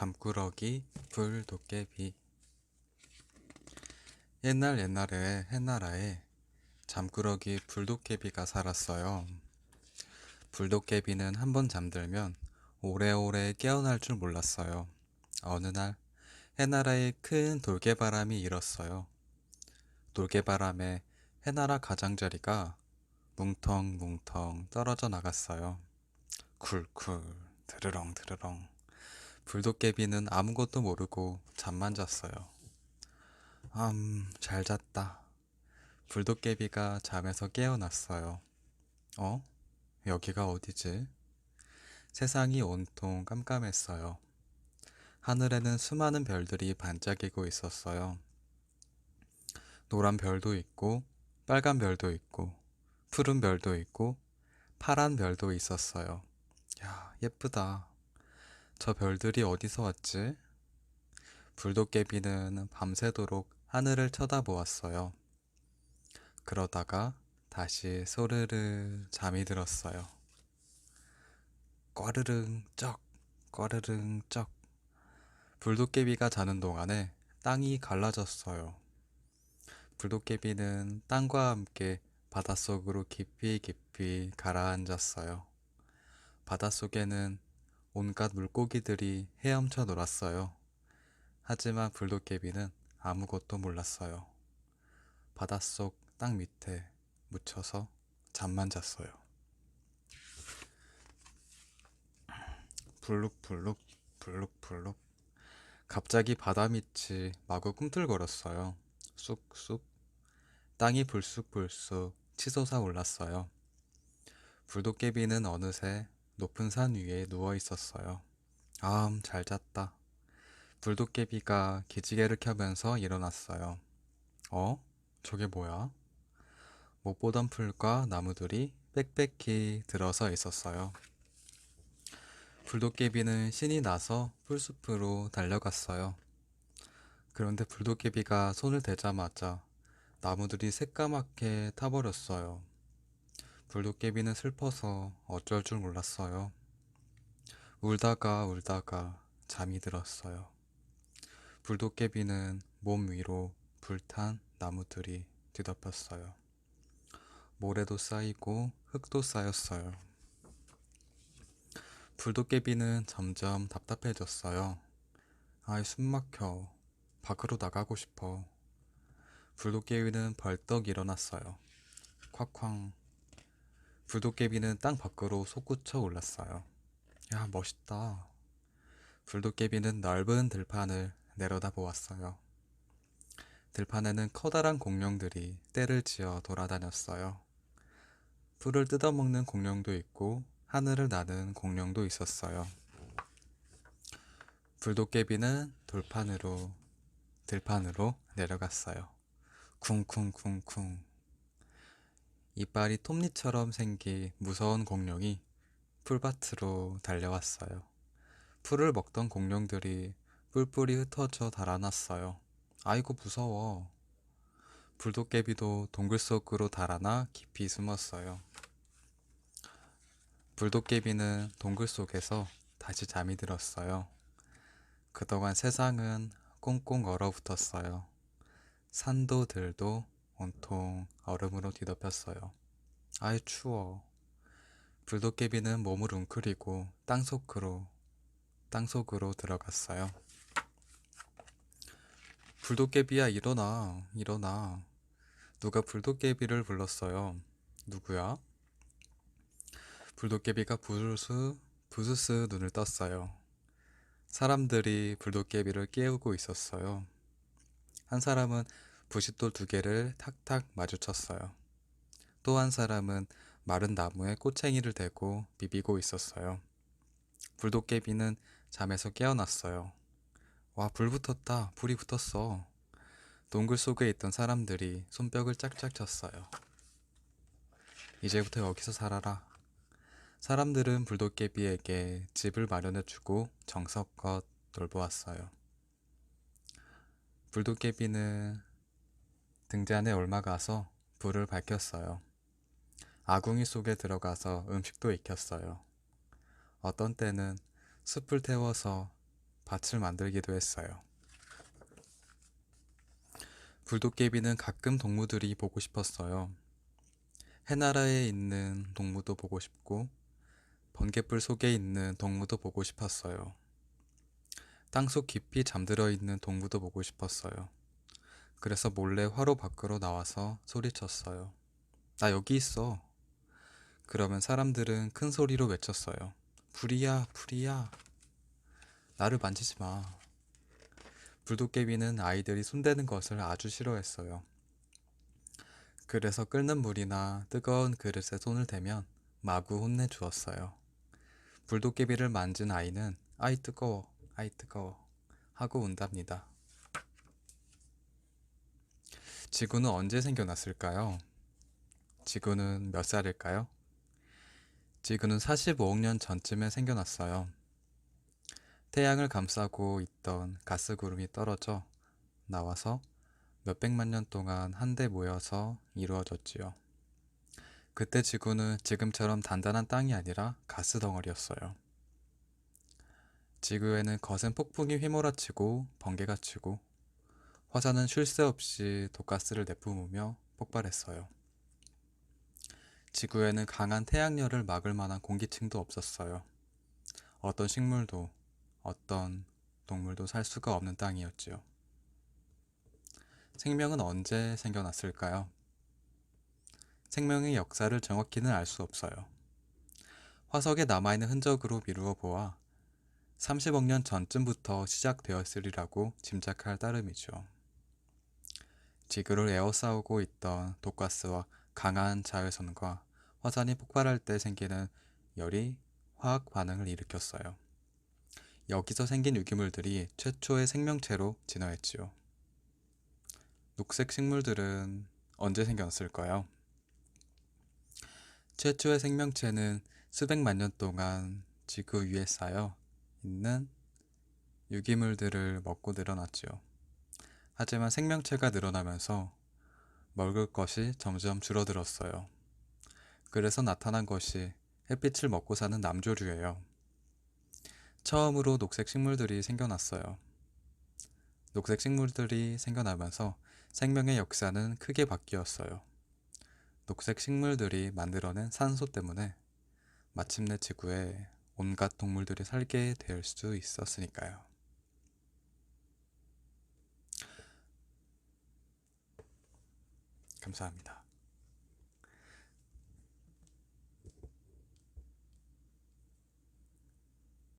잠꾸러기, 불, 도깨비 옛날 옛날에 해나라에 잠꾸러기 불도깨비가 살았어요. 불도깨비는 한 번 잠들면 오래오래 깨어날 줄 몰랐어요. 어느 날 해나라에 큰 돌개바람이 일었어요. 돌개바람에 해나라 가장자리가 뭉텅뭉텅 떨어져 나갔어요. 쿨쿨 드르렁 드르렁 불도깨비는 아무것도 모르고 잠만 잤어요. 음, 잘 잤다. 불도깨비가 잠에서 깨어났어요. 어? 여기가 어디지? 세상이 온통 깜깜했어요. 하늘에는 수많은 별들이 반짝이고 있었어요. 노란 별도 있고, 빨간 별도 있고, 푸른 별도 있고, 파란 별도 있었어요. 야, 예쁘다. 저 별들이 어디서 왔지? 불도깨비는 밤새도록 하늘을 쳐다보았어요. 그러다가 다시 소르르 잠이 들었어요. 꺼르릉 쩍, 꺼르릉 쩍. 불도깨비가 자는 동안에 땅이 갈라졌어요. 불도깨비는 땅과 함께 바닷속으로 깊이 깊이 가라앉았어요. 바닷속에는 온갖 물고기들이 헤엄쳐 놀았어요. 하지만 불도깨비는 아무것도 몰랐어요. 바닷속 땅 밑에 묻혀서 잠만 잤어요. 불룩불룩 불룩불룩 갑자기 바다 밑이 마구 꿈틀거렸어요. 쑥쑥 땅이 불쑥불쑥 치솟아 올랐어요. 불도깨비는 어느새 높은 산 위에 누워 있었어요. 아, 잘 잤다. 불도깨비가 기지개를 켜면서 일어났어요. 어? 저게 뭐야? 못 보던 풀과 나무들이 빽빽히 들어서 있었어요. 불도깨비는 신이 나서 풀숲으로 달려갔어요. 그런데 불도깨비가 손을 대자마자 나무들이 새까맣게 타버렸어요. 불도깨비는 슬퍼서 어쩔 줄 몰랐어요. 울다가 울다가 잠이 들었어요. 불도깨비는 몸 위로 불탄 나무들이 뒤덮였어요. 모래도 쌓이고 흙도 쌓였어요. 불도깨비는 점점 답답해졌어요. 아이, 숨 막혀. 밖으로 나가고 싶어. 불도깨비는 벌떡 일어났어요. 콱쾅. 불도깨비는 땅 밖으로 솟구쳐 올랐어요. 야, 멋있다. 불도깨비는 넓은 들판을 내려다 보았어요. 들판에는 커다란 공룡들이 떼를 지어 돌아다녔어요. 풀을 뜯어먹는 공룡도 있고 하늘을 나는 공룡도 있었어요. 불도깨비는 돌판으로 들판으로 내려갔어요. 쿵쿵쿵쿵. 이빨이 톱니처럼 생긴 무서운 공룡이 풀밭으로 달려왔어요. 풀을 먹던 공룡들이 뿔뿔이 흩어져 달아났어요. 아이고 무서워. 불도깨비도 동굴 속으로 달아나 깊이 숨었어요. 불도깨비는 동굴 속에서 다시 잠이 들었어요. 그동안 세상은 꽁꽁 얼어붙었어요. 산도 들도 온통 얼음으로 뒤덮였어요. 아이 추워. 불도깨비는 몸을 웅크리고 땅속으로 땅속으로 들어갔어요. 불도깨비야 일어나 일어나 누가 불도깨비를 불렀어요 누구야 불도깨비가 부스스 부스스 눈을 떴어요 사람들이 불도깨비를 깨우고 있었어요 한 사람은 부싯돌 두 개를 탁탁 마주쳤어요 또 한 사람은 마른 나무에 꼬챙이를 대고 비비고 있었어요 불도깨비는 잠에서 깨어났어요 와, 불 붙었다. 불이 붙었어. 동굴 속에 있던 사람들이 손뼉을 짝짝 쳤어요. 이제부터 여기서 살아라. 사람들은 불도깨비에게 집을 마련해주고 정성껏 돌보았어요. 불도깨비는 등잔에 올라가서 불을 밝혔어요. 아궁이 속에 들어가서 음식도 익혔어요. 어떤 때는 숯불 태워서 밭을 만들기도 했어요. 불도깨비는 가끔 동무들이 보고 싶었어요. 해나라에 있는 동무도 보고 싶고 번개불 속에 있는 동무도 보고 싶었어요. 땅속 깊이 잠들어 있는 동무도 보고 싶었어요. 그래서 몰래 화로 밖으로 나와서 소리쳤어요. 나 여기 있어. 그러면 사람들은 큰 소리로 외쳤어요. 불이야, 불이야. 나를 만지지 마. 불도깨비는 아이들이 손대는 것을 아주 싫어했어요. 그래서 끓는 물이나 뜨거운 그릇에 손을 대면 마구 혼내주었어요. 불도깨비를 만진 아이는 아이 뜨거워, 아이 뜨거워 하고 운답니다. 지구는 언제 생겨났을까요? 지구는 몇 살일까요? 지구는 45억 년 전쯤에 생겨났어요. 태양을 감싸고 있던 가스 구름이 떨어져 나와서 몇백만 년 동안 한데 모여서 이루어졌지요. 그때 지구는 지금처럼 단단한 땅이 아니라 가스 덩어리였어요. 지구에는 거센 폭풍이 휘몰아치고 번개가 치고 화산은 쉴 새 없이 독가스를 내뿜으며 폭발했어요. 지구에는 강한 태양열을 막을 만한 공기층도 없었어요. 어떤 식물도 어떤 동물도 살 수가 없는 땅이었지요. 생명은 언제 생겨났을까요? 생명의 역사를 정확히는 알 수 없어요. 화석에 남아있는 흔적으로 미루어 보아 30억 년 전쯤부터 시작되었으리라고 짐작할 따름이죠. 지구를 에워싸우고 있던 독가스와 강한 자외선과 화산이 폭발할 때 생기는 열이 화학 반응을 일으켰어요. 여기서 생긴 유기물들이 최초의 생명체로 진화했지요. 녹색 식물들은 언제 생겼을까요? 최초의 생명체는 수백만 년 동안 지구 위에 쌓여 있는 유기물들을 먹고 늘어났지요. 하지만 생명체가 늘어나면서 먹을 것이 점점 줄어들었어요. 그래서 나타난 것이 햇빛을 먹고 사는 남조류예요. 처음으로 녹색 식물들이 생겨났어요. 녹색 식물들이 생겨나면서 생명의 역사는 크게 바뀌었어요. 녹색 식물들이 만들어낸 산소 때문에 마침내 지구에 온갖 동물들이 살게 될 수 있었으니까요. 감사합니다.